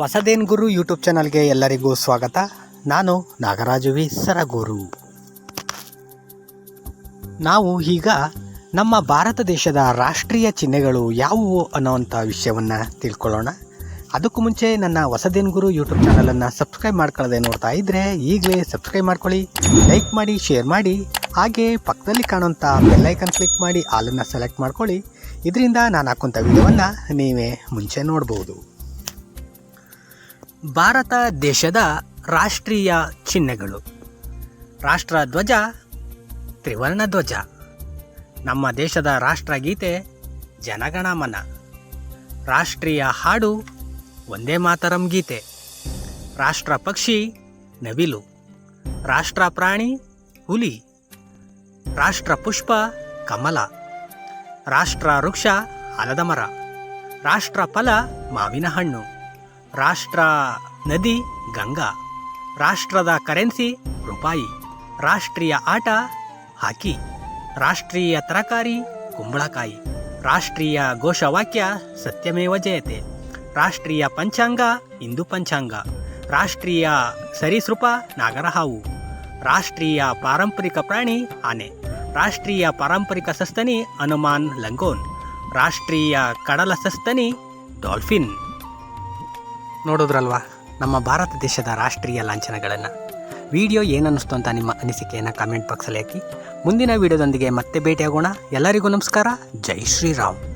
ಹೊಸದೇನ್ ಗುರು YouTube ಚಾನಲ್ಗೆ ಎಲ್ಲರಿಗೂ ಸ್ವಾಗತ. ನಾನು ನಾಗರಾಜು ವಿ ಸರಗೂರು. ನಾವು ಈಗ ನಮ್ಮ ಭಾರತ ದೇಶದ ರಾಷ್ಟ್ರೀಯ ಚಿಹ್ನೆಗಳು ಯಾವುವು ಅನ್ನೋವಂಥ ವಿಷಯವನ್ನು ತಿಳ್ಕೊಳ್ಳೋಣ. ಅದಕ್ಕೂ ಮುಂಚೆ ನನ್ನ ಹೊಸದೇನ್ ಗುರು ಯೂಟ್ಯೂಬ್ ಚಾನಲನ್ನು ಸಬ್ಸ್ಕ್ರೈಬ್ ಮಾಡ್ಕೊಳ್ಳದೆ ನೋಡ್ತಾ ಇದ್ದರೆ ಈಗಲೇ ಸಬ್ಸ್ಕ್ರೈಬ್ ಮಾಡ್ಕೊಳ್ಳಿ, ಲೈಕ್ ಮಾಡಿ, ಶೇರ್ ಮಾಡಿ, ಹಾಗೆ ಪಕ್ಕದಲ್ಲಿ ಕಾಣುವಂಥ ಬೆಲ್ಲೈಕನ್ ಕ್ಲಿಕ್ ಮಾಡಿ, ಆಲನ್ನು ಸೆಲೆಕ್ಟ್ ಮಾಡ್ಕೊಳ್ಳಿ. ಇದರಿಂದ ನಾನು ಹಾಕುವಂಥ ವಿಡಿಯೋವನ್ನು ನೀವೇ ಮುಂಚೆ ನೋಡ್ಬೋದು. ಭಾರತ ದೇಶದ ರಾಷ್ಟ್ರೀಯ ಚಿಹ್ನೆಗಳು. ರಾಷ್ಟ್ರ ಧ್ವಜ ತ್ರಿವರ್ಣ ಧ್ವಜ ನಮ್ಮ ದೇಶದ ರಾಷ್ಟ್ರಗೀತೆ ಜನಗಣಮನ. ರಾಷ್ಟ್ರೀಯ ಹಾಡು ಒಂದೇ ಮಾತರಂ ಗೀತೆ. ರಾಷ್ಟ್ರ ಪಕ್ಷಿ ನವಿಲು. ರಾಷ್ಟ್ರ ಪ್ರಾಣಿ ಹುಲಿ. ರಾಷ್ಟ್ರ ಪುಷ್ಪ ಕಮಲ. ರಾಷ್ಟ್ರ ವೃಕ್ಷ ಆಲದ ಮರ. ರಾಷ್ಟ್ರ ಫಲ ಮಾವಿನ ಹಣ್ಣು. ರಾಷ್ಟ್ರ ನದಿ, ಗಂಗಾ. ರಾಷ್ಟ್ರದ ಕರೆನ್ಸಿ ರೂಪಾಯಿ. ರಾಷ್ಟ್ರೀಯ ಆಟ, ಹಾಕಿ. ರಾಷ್ಟ್ರೀಯ ತರಕಾರಿ, ಕುಂಬಳಕಾಯಿ. ರಾಷ್ಟ್ರೀಯ ಘೋಷವಾಕ್ಯ, ಸತ್ಯಮೇವ ಜಯತೆ. ರಾಷ್ಟ್ರೀಯ ಪಂಚಾಂಗ, ಹಿಂದೂ ಪಂಚಾಂಗ. ರಾಷ್ಟ್ರೀಯ ಸರೀಸೃಪ, ನಾಗರಹಾವು. ರಾಷ್ಟ್ರೀಯ ಪಾರಂಪರಿಕ ಪ್ರಾಣಿ, ಆನೆ. ರಾಷ್ಟ್ರೀಯ ಪಾರಂಪರಿಕ ಸಸ್ತನಿ, ಹನುಮಾನ್ ಲಂಗೋನ್. ರಾಷ್ಟ್ರೀಯ ಕಡಲ ಸಸ್ತನಿ ಡಾಲ್ಫಿನ್. ನೋಡೋದ್ರಲ್ವಾ? ನಮ್ಮ ಭಾರತ ದೇಶದ ರಾಷ್ಟ್ರೀಯ ಲಾಂಛನಗಳನ್ನು. ವಿಡಿಯೋ ಏನನ್ನಿಸ್ತು ಅಂತ ನಿಮ್ಮ ಅನಿಸಿಕೆಯನ್ನು ಕಾಮೆಂಟ್ ಬಾಕ್ಸಲ್ಲಿ ಹಾಕಿ. ಮುಂದಿನ ವಿಡಿಯೋದೊಂದಿಗೆ ಮತ್ತೆ ಭೇಟಿಯಾಗೋಣ. ಎಲ್ಲರಿಗೂ ನಮಸ್ಕಾರ. ಜೈ ಶ್ರೀರಾಮ್.